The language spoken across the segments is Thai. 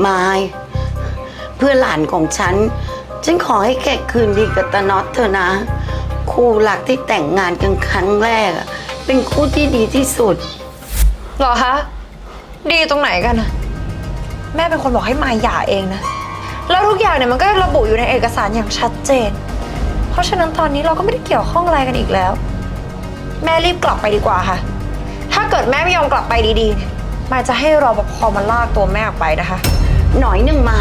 ไม้เพื่อหลานของฉัน ฉันขอให้แกคืนดีกับตาน็อตเถอะนะ คู่รักที่แต่งงานกันครั้งแรกอะเป็นคู่ที่ดีที่สุด เหรอคะ ดีตรงไหนกันนะแม่เป็นคนบอกให้มายหย่าเองนะ แล้วทุกอย่างเนี่ยมันก็ระบุอยู่ในเอกสารอย่างชัดเจน เพราะฉะนั้นตอนนี้เราก็ไม่ได้เกี่ยวข้องอะไรกันอีกแล้ว แม่รีบกลับไปดีกว่าค่ะ ถ้าเกิดแม่ไม่ยอมกลับไปดีๆเนี่ย มายจะให้รอปภมาลากตัวแม่ออกไปนะคะ หน่อยหนึ่งไม้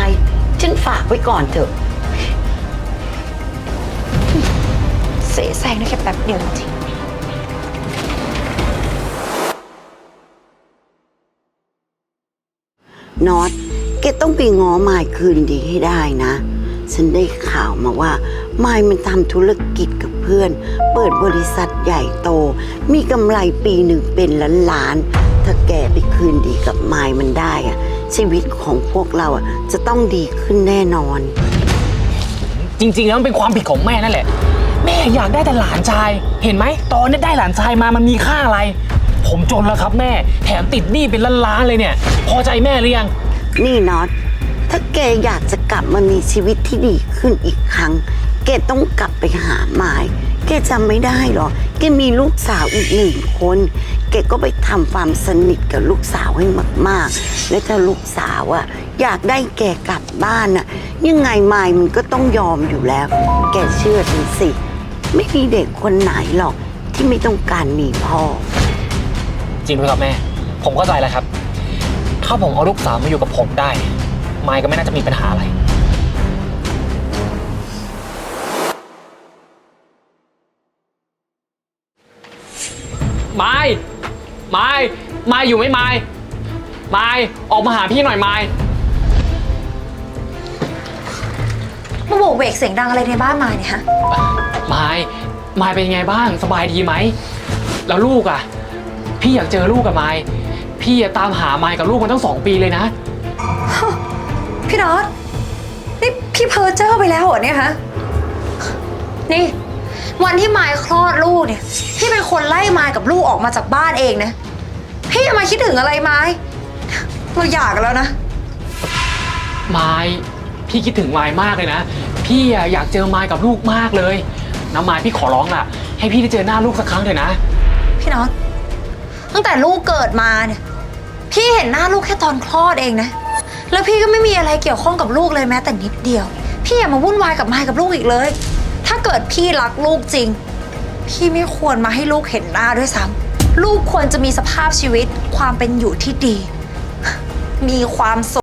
ฉันฝากไว้ก่อนเถอะ เสแสร้งได้แค่แป๊บเดียวจริง น็อตแกต้องไปง้อมายคืนดีให้ได้นะ ฉันได้ข่าวมาว่ามายมันทำธุรกิจกับ เพื่อน เปิดบริษัทใหญ่โต มีกำไรปีหนึ่งเป็นล้านล้านๆถ้าแกไปคืนดีกับมายมันได้อะชีวิตของพวกเราอะจะต้องดีขึ้นแน่นอน จริง ๆ แล้วมันเป็นความผิดของแม่นั่นแหละ แม่อยากได้แต่หลานชาย เห็นไหมตอนนี้ได้หลานชายมามันมีค่าอะไร ผมจนแล้วครับแม่แถมติดหนี้เป็นล้านๆเลยเนี่ย พอใจแม่หรือยัง นี่น็อตถ้าแกอยากจะกลับมามีชีวิตที่ดีขึ้นอีกครั้ง แกต้องกลับไปหามายแกจำไม่ได้หรอแกมีลูกสาวอีกหนึ่งคนแกก็ไปทำความสนิทกับลูกสาวให้มาก ๆ และถ้าลูกสาวอะอยากได้แกกลับบ้านอะยังไงมายมันก็ต้องยอมอยู่แล้ว แกเชื่อฉันสิ ไม่มีเด็กคนไหนหรอกที่ไม่ต้องการมีพ่อ จริงไหมครับแม่ ผมเข้าใจแล้วครับ ถ้าผมเอาลูกสาวมาอยู่กับผมได้ ไมค์ก็ไม่น่าจะมีปัญหาอะไร ไม้ไม้ไม้อยู่ไหมไม้ไม้ออกมาหาพี่หน่อยไม้มาโบกเวกเสียงดังอะไรในบ้านมายเนี่ยฮะไม้ไม้เป็นยังไงบ้างสบายดีไหมแล้วลูกอะ พี่อยากเจอลูกกับไม้พี่อะตามหาไม้กับลูกมาตั้งสองปีเลยนะ พี่น็อตนี่พี่เพอร์เจอร์ไปแล้วเหรอเนี่ยฮะนี่ วันที่มายคลอดลูกเนี่ย พี่เป็นคนไล่มายกับลูกออกมาจากบ้านเองนะ พี่จะมาคิดถึงอะไรมายเราหย่ากันแล้วนะ ไม้พี่คิดถึงไม้มากเลยนะ พี่อะอยากเจอไม้กับลูกมากเลยนะไม้พี่ขอร้องล่ะ ให้พี่ได้เจอหน้าลูกสักครั้งเถอะนะ พี่น็อตตั้งแต่ลูกเกิดมาเนี่ย พี่เห็นหน้าลูกแค่ตอนคลอดเองนะ แล้วพี่ก็ไม่มีอะไรเกี่ยวข้องกับลูกเลยแม้แต่นิดเดียว พี่อย่ามาวุ่นวายกับมายกับลูกอีกเลยถ้า เกิดพี่รักลูกจริง พี่ไม่ควรมาให้ลูกเห็นหน้าด้วยซ้ำลูกควรจะมีสภาพชีวิตความเป็นอยู่ที่ดี มีความสุข